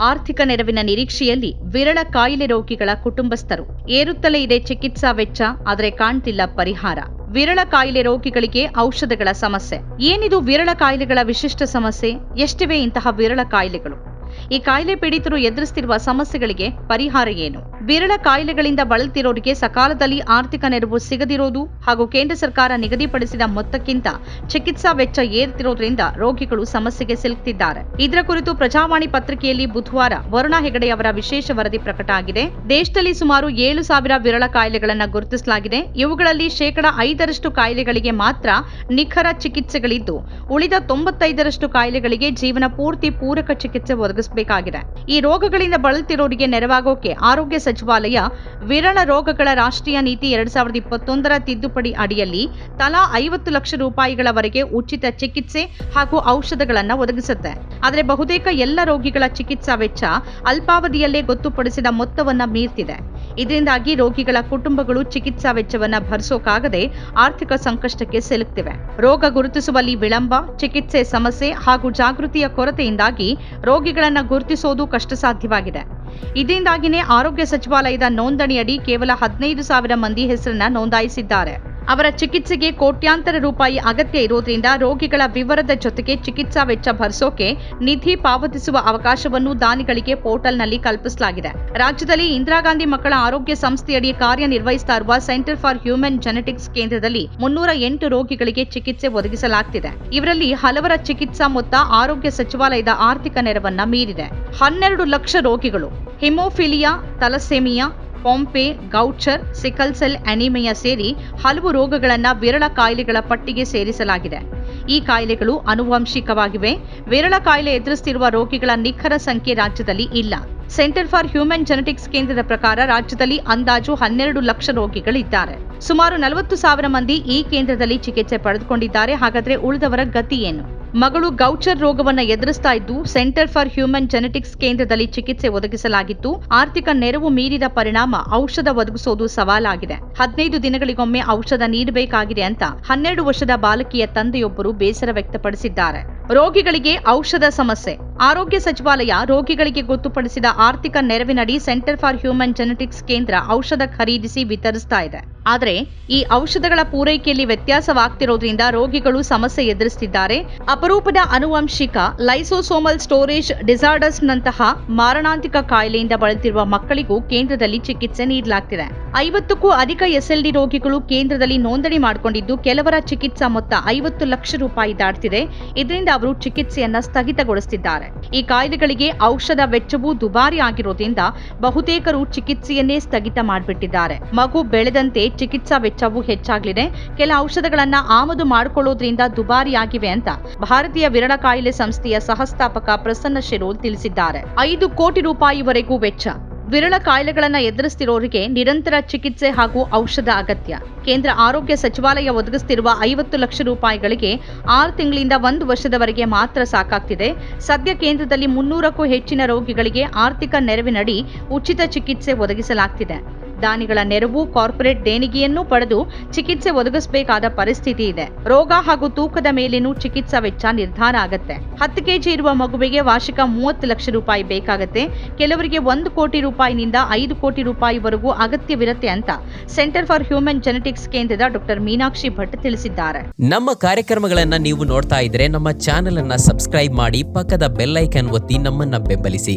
ಆರ್ಥಿಕ ನೆರವಿನ ನಿರೀಕ್ಷೆಯಲ್ಲಿ ವಿರಳ ಕಾಯಿಲೆ ರೋಗಿಗಳ ಕುಟುಂಬಸ್ಥರು. ಏರುತ್ತಲೇ ಇದೆ ಚಿಕಿತ್ಸಾ ವೆಚ್ಚ, ಆದರೆ ಕಾಣ್ತಿಲ್ಲ ಪರಿಹಾರ. ವಿರಳ ಕಾಯಿಲೆ ರೋಗಿಗಳಿಗೆ ಔಷಧಗಳ ಸಮಸ್ಯೆ. ಏನಿದು ವಿರಳ ಕಾಯಿಲೆಗಳ ವಿಶಿಷ್ಟ ಸಮಸ್ಯೆ? ಎಷ್ಟಿವೆ ಇಂತಹ ವಿರಳ ಕಾಯಿಲೆಗಳು? ಈ ಕಾಯಿಲೆ ಪೀಡಿತರು ಎದುರಿಸುತ್ತಿರುವ ಸಮಸ್ಯೆಗಳಿಗೆ ಪರಿಹಾರ ಏನು? ವಿರಳ ಕಾಯಿಲೆಗಳಿಂದ ಬಳಲ್ತಿರೋರಿಗೆ ಸಕಾಲದಲ್ಲಿ ಆರ್ಥಿಕ ನೆರವು ಸಿಗದಿರೋದು ಹಾಗೂ ಕೇಂದ್ರ ಸರ್ಕಾರ ನಿಗದಿಪಡಿಸಿದ ಮೊತ್ತಕ್ಕಿಂತ ಚಿಕಿತ್ಸಾ ವೆಚ್ಚ ಏರ್ತಿರೋದ್ರಿಂದ ರೋಗಿಗಳು ಸಮಸ್ಯೆಗೆ ಸಿಲುಕ್ತಿದ್ದಾರೆ. ಇದರ ಕುರಿತು ಪ್ರಜಾವಾಣಿ ಪತ್ರಿಕೆಯಲ್ಲಿ ಬುಧವಾರ ವರುಣ ಹೆಗಡೆ ಅವರ ವಿಶೇಷ ವರದಿ ಪ್ರಕಟ ಆಗಿದೆ. ದೇಶದಲ್ಲಿ ಸುಮಾರು ಏಳು ಸಾವಿರ ವಿರಳ ಕಾಯಿಲೆಗಳನ್ನು ಗುರುತಿಸಲಾಗಿದೆ. ಇವುಗಳಲ್ಲಿ ಶೇಕಡ ಐದರಷ್ಟು ಕಾಯಿಲೆಗಳಿಗೆ ಮಾತ್ರ ನಿಖರ ಚಿಕಿತ್ಸೆಗಳಿದ್ದು, ಉಳಿದ ತೊಂಬತ್ತೈದರಷ್ಟು ಕಾಯಿಲೆಗಳಿಗೆ ಜೀವನ ಪೂರ್ತಿ ಪೂರಕ ಚಿಕಿತ್ಸೆ ಒದಗಿಸಬೇಕಾಗಿದೆ. ಈ ರೋಗಗಳಿಂದ ಬಳಲ್ತಿರೋರಿಗೆ ನೆರವಾಗೋಕೆ ಆರೋಗ್ಯ ಸಚಿವಾಲಯ ವಿರಳ ರೋಗಗಳ ರಾಷ್ಟ್ರೀಯ ನೀತಿ ಎರಡ್ ಸಾವಿರದ ಇಪ್ಪತ್ತೊಂದರ ತಿದ್ದುಪಡಿ ಅಡಿಯಲ್ಲಿ ತಲಾ ಐವತ್ತು ಲಕ್ಷ ರೂಪಾಯಿಗಳವರೆಗೆ ಉಚಿತ ಚಿಕಿತ್ಸೆ ಹಾಗೂ ಔಷಧಗಳನ್ನು ಒದಗಿಸುತ್ತೆ. ಆದರೆ ಬಹುತೇಕ ಎಲ್ಲ ರೋಗಿಗಳ ಚಿಕಿತ್ಸಾ ವೆಚ್ಚ ಅಲ್ಪಾವಧಿಯಲ್ಲೇ ಗೊತ್ತುಪಡಿಸಿದ ಮೊತ್ತವನ್ನ ಮೀರ್ತಿದೆ. ಇದರಿಂದಾಗಿ ರೋಗಿಗಳ ಕುಟುಂಬಗಳು ಚಿಕಿತ್ಸಾ ವೆಚ್ಚವನ್ನ ಭರಿಸೋಕಾಗದೆ ಆರ್ಥಿಕ ಸಂಕಷ್ಟಕ್ಕೆ ಸಿಲುಕ್ತಿವೆ. ರೋಗ ಗುರುತಿಸುವಲ್ಲಿ ವಿಳಂಬ, ಚಿಕಿತ್ಸೆ ಸಮಸ್ಯೆ ಹಾಗೂ ಜಾಗೃತಿಯ ಕೊರತೆಯಿಂದಾಗಿ ರೋಗಿಗಳನ್ನು ಗುರುತಿಸೋದು ಕಷ್ಟ ಇದರಿಂದಾಗಿನೇ ಆರೋಗ್ಯ ಸಚಿವಾಲಯದ ನೋಂದಣಿಯಡಿ ಕೇವಲ ಹದಿನೈದು ಸಾವಿರ ಮಂದಿ ಹೆಸರನ್ನ ನೋಂದಾಯಿಸಿದ್ದಾರೆ. ಅವರ ಚಿಕಿತ್ಸೆಗೆ ಕೋಟ್ಯಾಂತರ ರೂಪಾಯಿ ಅಗತ್ಯ ಇರೋದ್ರಿಂದ ರೋಗಿಗಳ ವಿವರದ ಜೊತೆಗೆ ಚಿಕಿತ್ಸಾ ವೆಚ್ಚ ಭರಿಸೋಕೆ ನಿಧಿ ಪಾವತಿಸುವ ಅವಕಾಶವನ್ನು ದಾನಿಗಳಿಗೆ ಪೋರ್ಟಲ್ನಲ್ಲಿ ಕಲ್ಪಿಸಲಾಗಿದೆ. ರಾಜ್ಯದಲ್ಲಿ ಇಂದಿರಾ ಗಾಂಧಿ ಮಕ್ಕಳ ಆರೋಗ್ಯ ಸಂಸ್ಥೆಯಡಿ ಕಾರ್ಯನಿರ್ವಹಿಸ್ತಾ ಇರುವ ಸೆಂಟರ್ ಫಾರ್ ಹ್ಯೂಮನ್ ಜೆನೆಟಿಕ್ಸ್ ಕೇಂದ್ರದಲ್ಲಿ ಮುನ್ನೂರ ಎಂಟು ರೋಗಿಗಳಿಗೆ ಚಿಕಿತ್ಸೆ ಒದಗಿಸಲಾಗ್ತಿದೆ. ಇವರಲ್ಲಿ ಹಲವರ ಚಿಕಿತ್ಸಾ ಮೊತ್ತ ಆರೋಗ್ಯ ಸಚಿವಾಲಯದ ಆರ್ಥಿಕ ನೆರವನ್ನ ಮೀರಿದೆ. ಹನ್ನೆರಡು ಲಕ್ಷ ರೋಗಿಗಳು. Haemophilia thalassaemia Pompe Gaucher, sickle cell anaemia ಸೇರಿ ಹಲವು ರೋಗಗಳನ್ನು ವಿರಳ ಕಾಯಿಲೆಗಳ ಪಟ್ಟಿಗೆ ಸೇರಿಸಲಾಗಿದೆ. ಈ ಕಾಯಿಲೆಗಳು ಅನುವಂಶಿಕವಾಗಿವೆ. ವಿರಳ ಕಾಯಿಲೆ ಎದುರಿಸುತ್ತಿರುವ ರೋಗಿಗಳ ನಿಖರ ಸಂಖ್ಯೆ ರಾಜ್ಯದಲ್ಲಿ ಇಲ್ಲ. ಸೆಂಟರ್ ಫಾರ್ ಹ್ಯೂಮನ್ ಜೆನೆಟಿಕ್ಸ್ ಕೇಂದ್ರದ ಪ್ರಕಾರ ರಾಜ್ಯದಲ್ಲಿ ಅಂದಾಜು ಹನ್ನೆರಡು ಲಕ್ಷ ರೋಗಿಗಳಿದ್ದಾರೆ. ಸುಮಾರು ನಲವತ್ತು ಸಾವಿರ ಮಂದಿ ಈ ಕೇಂದ್ರದಲ್ಲಿ ಚಿಕಿತ್ಸೆ ಪಡೆದುಕೊಂಡಿದ್ದಾರೆ. ಹಾಗಾದರೆ ಉಳಿದವರ ಗತಿ ಏನು? ಮಗಳು ಗೌಚರ್ ರೋಗವನ್ನು ಎದುರಿಸ್ತಾ ಇದ್ದು, ಸೆಂಟರ್ ಫಾರ್ ಹ್ಯೂಮನ್ ಜೆನೆಟಿಕ್ಸ್ ಕೇಂದ್ರದಲ್ಲಿ ಚಿಕಿತ್ಸೆ ಒದಗಿಸಲಾಗಿತ್ತು. ಆರ್ಥಿಕ ನೆರವು ಮೀರಿದ ಪರಿಣಾಮ ಔಷಧ ಒದಗಿಸೋದು ಸವಾಲಾಗಿದೆ. ಹದಿನೈದು ದಿನಗಳಿಗೊಮ್ಮೆ ಔಷಧ ನೀಡಬೇಕಾಗಿದೆ ಅಂತ ಹನ್ನೆರಡು ವರ್ಷದ ಬಾಲಕಿಯ ತಂದೆಯೊಬ್ಬರು ಬೇಸರ ವ್ಯಕ್ತಪಡಿಸಿದ್ದಾರೆ. ರೋಗಿಗಳಿಗೆ ಔಷಧ ಸಮಸ್ಯೆ. ಆರೋಗ್ಯ ಸಚಿವಾಲಯ ರೋಗಿಗಳಿಗೆ ಗೊತ್ತುಪಡಿಸಿದ ಆರ್ಥಿಕ ನೆರವಿನಡಿ ಸೆಂಟರ್ ಫಾರ್ ಹ್ಯೂಮನ್ ಜೆನೆಟಿಕ್ಸ್ ಕೇಂದ್ರ ಔಷಧ ಖರೀದಿಸಿ ವಿತರಿಸ್ತಾ ಇದೆ. ಆದರೆ ಈ ಔಷಧಗಳ ಪೂರೈಕೆಯಲ್ಲಿ ವ್ಯತ್ಯಾಸವಾಗ್ತಿರೋದ್ರಿಂದ ರೋಗಿಗಳು ಸಮಸ್ಯೆ ಎದುರಿಸುತ್ತಿದ್ದಾರೆ ಅಪರೂಪದ ಅನುವಂಶಿಕ ಲೈಸೋಸೋಮಲ್ ಸ್ಟೋರೇಜ್ ಡಿಸಾರ್ಡರ್ಸ್ನಂತಹ ಮಾರಣಾಂತಿಕ ಕಾಯಿಲೆಯಿಂದ ಬಳಲ್ತಿರುವ ಮಕ್ಕಳಿಗೂ ಕೇಂದ್ರದಲ್ಲಿ ಚಿಕಿತ್ಸೆ ನೀಡಲಾಗ್ತಿದೆ. ಐವತ್ತಕ್ಕೂ ಅಧಿಕ ಎಸ್ಎಲ್ಡಿ ರೋಗಿಗಳು ಕೇಂದ್ರದಲ್ಲಿ ನೋಂದಣಿ ಮಾಡಿಕೊಂಡಿದ್ದು ಕೆಲವರ ಚಿಕಿತ್ಸಾ ಮೊತ್ತ ಐವತ್ತು ಲಕ್ಷ ರೂಪಾಯಿ ದಾಟ್ತಿದೆ. ಇದರಿಂದ ಅವರು ಚಿಕಿತ್ಸೆಯನ್ನ ಸ್ಥಗಿತಗೊಳಿಸಿದ್ದಾರೆ ಈ ಕಾಯಿಲೆಗಳಿಗೆ ಔಷಧ ವೆಚ್ಚವೂ ದುಬಾರಿ ಆಗಿರೋದ್ರಿಂದ ಬಹುತೇಕರು ಚಿಕಿತ್ಸೆಯನ್ನೇ ಸ್ಥಗಿತ ಮಾಡಿಬಿಟ್ಟಿದ್ದಾರೆ. ಮಗು ಬೆಳೆದಂತೆ ಚಿಕಿತ್ಸಾ ವೆಚ್ಚವೂ ಹೆಚ್ಚಾಗಲಿದೆ. ಕೆಲ ಔಷಧಗಳನ್ನ ಆಮದು ಮಾಡಿಕೊಳ್ಳೋದ್ರಿಂದ ದುಬಾರಿಯಾಗಿವೆ ಅಂತ ಭಾರತೀಯ ವಿರಳ ಕಾಯಿಲೆ ಸಂಸ್ಥೆಯ ಸಹಸ್ಥಾಪಕ ಪ್ರಸನ್ನ ಶಿರೋಲ್ ತಿಳಿಸಿದ್ದಾರೆ. ಐದು ಕೋಟಿ ರೂಪಾಯಿವರೆಗೂ ವೆಚ್ಚ. ವಿರಳ ಕಾಯಿಲೆಗಳನ್ನು ಎದುರಿಸ್ತಿರೋರಿಗೆ ನಿರಂತರ ಚಿಕಿತ್ಸೆ ಹಾಗೂ ಔಷಧ ಅಗತ್ಯ. ಕೇಂದ್ರ ಆರೋಗ್ಯ ಸಚಿವಾಲಯ ಒದಗಿಸ್ತಿರುವ ಐವತ್ತು ಲಕ್ಷ ರೂಪಾಯಿಗಳಿಗೆ ಆರು ತಿಂಗಳಿಂದ ಒಂದು ವರ್ಷದವರೆಗೆ ಮಾತ್ರ ಸಾಕಾಗ್ತಿದೆ. ಸದ್ಯ ಕೇಂದ್ರದಲ್ಲಿ ಮುನ್ನೂರಕ್ಕೂ ಹೆಚ್ಚಿನ ರೋಗಿಗಳಿಗೆ ಆರ್ಥಿಕ ನೆರವಿನಡಿ ಉಚಿತ ಚಿಕಿತ್ಸೆ ಒದಗಿಸಲಾಗ್ತಿದೆ. ದಾನಿಗಳ ನೆರವು, ಕಾರ್ಪೊರೇಟ್ ದೇಣಿಗೆಯನ್ನೂ ಪಡೆದು ಚಿಕಿತ್ಸೆ ಒದಗಿಸಬೇಕಾದ ಪರಿಸ್ಥಿತಿ ಇದೆ. ರೋಗ ಹಾಗೂ ತೂಕದ ಮೇಲೇನೂ ಚಿಕಿತ್ಸಾ ವೆಚ್ಚ ನಿರ್ಧಾರ ಆಗತ್ತೆ. ಹತ್ತು ಕೆಜಿ ಇರುವ ಮಗುವಿಗೆ ವಾರ್ಷಿಕ ಮೂವತ್ತು ಲಕ್ಷ ರೂಪಾಯಿ ಬೇಕಾಗತ್ತೆ. ಕೆಲವರಿಗೆ ಒಂದು ಕೋಟಿ ರೂಪಾಯಿನಿಂದ ಐದು ಕೋಟಿ ರೂಪಾಯಿವರೆಗೂ ಅಗತ್ಯವಿರುತ್ತೆ ಅಂತ ಸೆಂಟರ್ ಫಾರ್ ಹ್ಯೂಮನ್ ಜೆನೆಟಿಕ್ಸ್ ಕೇಂದ್ರದ ಡಾಕ್ಟರ್ ಮೀನಾಕ್ಷಿ ಭಟ್ ತಿಳಿಸಿದ್ದಾರೆ. ನಮ್ಮ ಕಾರ್ಯಕ್ರಮಗಳನ್ನ ನೀವು ನೋಡ್ತಾ ಇದ್ರೆ ನಮ್ಮ ಚಾನೆಲ್ ಅನ್ನ ಸಬ್ಸ್ಕ್ರೈಬ್ ಮಾಡಿ ಪಕ್ಕದ ಬೆಲ್ಲೈಕನ್ ಒತ್ತಿ ನಮ್ಮನ್ನ ಬೆಂಬಲಿಸಿ.